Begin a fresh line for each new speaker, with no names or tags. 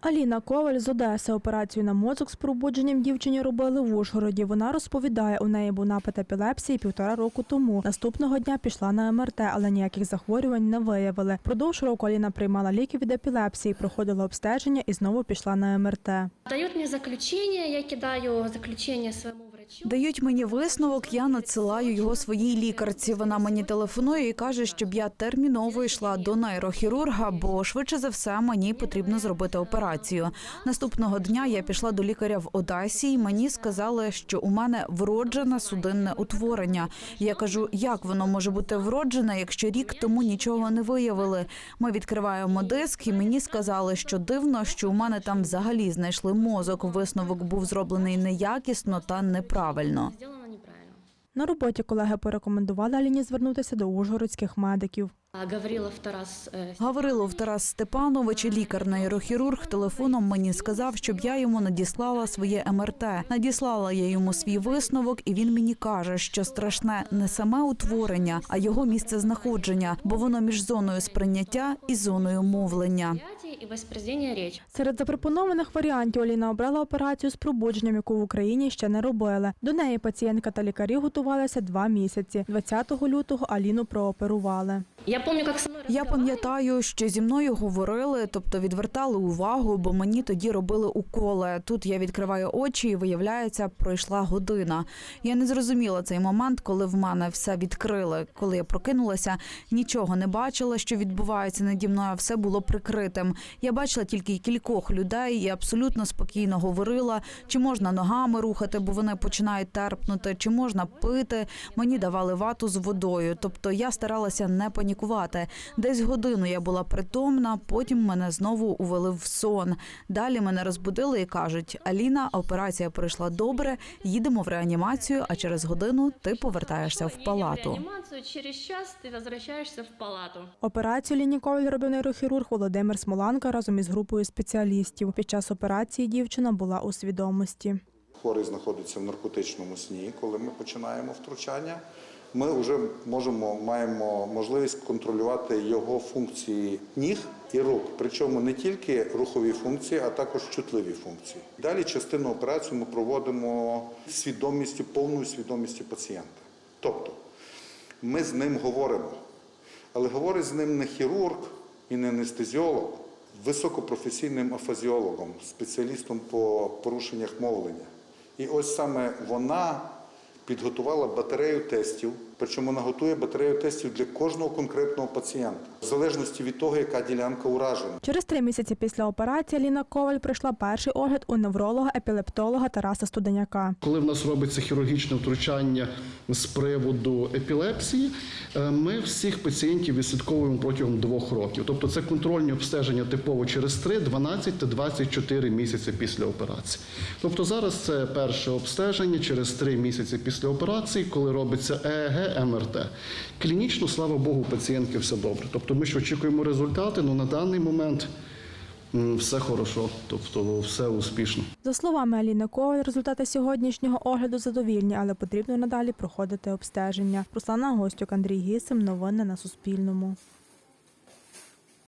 Аліна Коваль з Одеси операцію на мозок з пробудженням дівчині робили в Ужгороді. Вона розповідає, у неї був напад епілепсії півтора року тому. Наступного дня пішла на МРТ, але ніяких захворювань не виявили. Продовж року Аліна приймала ліки від епілепсії, проходила обстеження і знову пішла на МРТ.
Дають мені заключення, я кидаю заключення врачу.
Дають мені висновок, я надсилаю його своїй лікарці. Вона мені телефонує і каже, щоб я терміново йшла до нейрохірурга, бо швидше за все мені потрібно зробити операцію. Наступного дня я пішла до лікаря в Одесі, і мені сказали, що у мене вроджене судинне утворення. Я кажу, як воно може бути вроджене, якщо рік тому нічого не виявили. Ми відкриваємо диск, і мені сказали, що дивно, що у мене там взагалі знайшли мозок. Висновок був зроблений неякісно та неправильно.
Неправильно.
На роботі колеги порекомендували Аліні звернутися до ужгородських медиків.
Гаврилов Тарас э,
Гаврилов Тарас Степанович, лікар-нейрохірург, телефоном мені сказав, щоб я йому надіслала своє МРТ. Надіслала я йому свій висновок, і він мені каже, що страшне не саме утворення, а його місце знаходження, бо воно між зоною сприйняття і зоною мовлення.
Серед запропонованих варіантів Аліна обрала операцію з пробудженням, яку в Україні ще не робили. До неї пацієнтка та лікарі готувалися два місяці. 20 лютого Аліну прооперували.
Я помню, со
Я пам'ятаю, що зі мною говорили, тобто відвертали увагу, бо мені тоді робили уколи. Тут я відкриваю очі, і виявляється, пройшла година. Я не зрозуміла цей момент, коли в мене все відкрили. Коли я прокинулася, нічого не бачила, що відбувається наді мною. Все було прикритим. Я бачила тільки кількох людей і абсолютно спокійно говорила, чи можна ногами рухати, бо вони починають терпнути, чи можна пити. Мені давали вату з водою. Тобто я старалася не панікувати. Десь годину я була притомна, потім мене знову увели в сон. Далі мене розбудили і кажуть: Аліна, операція пройшла добре, їдемо в реанімацію, а через годину ти повертаєшся в палату.
через час ты возвращаешься в палату.
Операцію Ліні Коваль робив нейрохірург Володимир Смоланка разом із групою спеціалістів. Під час операції дівчина була у свідомості.
Хворий знаходиться в наркотичному сні, коли ми починаємо втручання. Ми вже можемо маємо можливість контролювати його функції ніг і рук, причому не тільки рухові функції, а також чутливі функції. Далі частину операції ми проводимо свідомістю, повною свідомістю пацієнта. Тобто ми з ним говоримо, але говорить з ним не хірург і не анестезіолог, високопрофесійним афазіологом, спеціалістом по порушеннях мовлення. І ось саме вона підготувала батарею тестів, причому вона готує батарею тестів для кожного конкретного пацієнта, в залежності від того, яка ділянка уражена.
Через три місяці після операції Ліна Коваль пройшла перший огляд у невролога-епілептолога Тараса Студеняка.
Коли в нас робиться хірургічне втручання з приводу епілепсії, е, ми всіх пацієнтів відслідковуємо протягом двох років. Тобто це контрольні обстеження типово через 3, 12 та 24 місяці після операції. Тобто зараз це перше обстеження через 3 місяці після операції, коли робиться ЕЕГ, МРТ. Клінічно, слава Богу, пацієнтки все добре. Тобто ми ж очікуємо результати, але на даний момент все хорошо, тобто все успішно.
За словами Аліни Коваль, результати сьогоднішнього огляду задовільні, але потрібно надалі проходити обстеження. Руслана Гостюк, Андрій Гісим. Новини на Суспільному.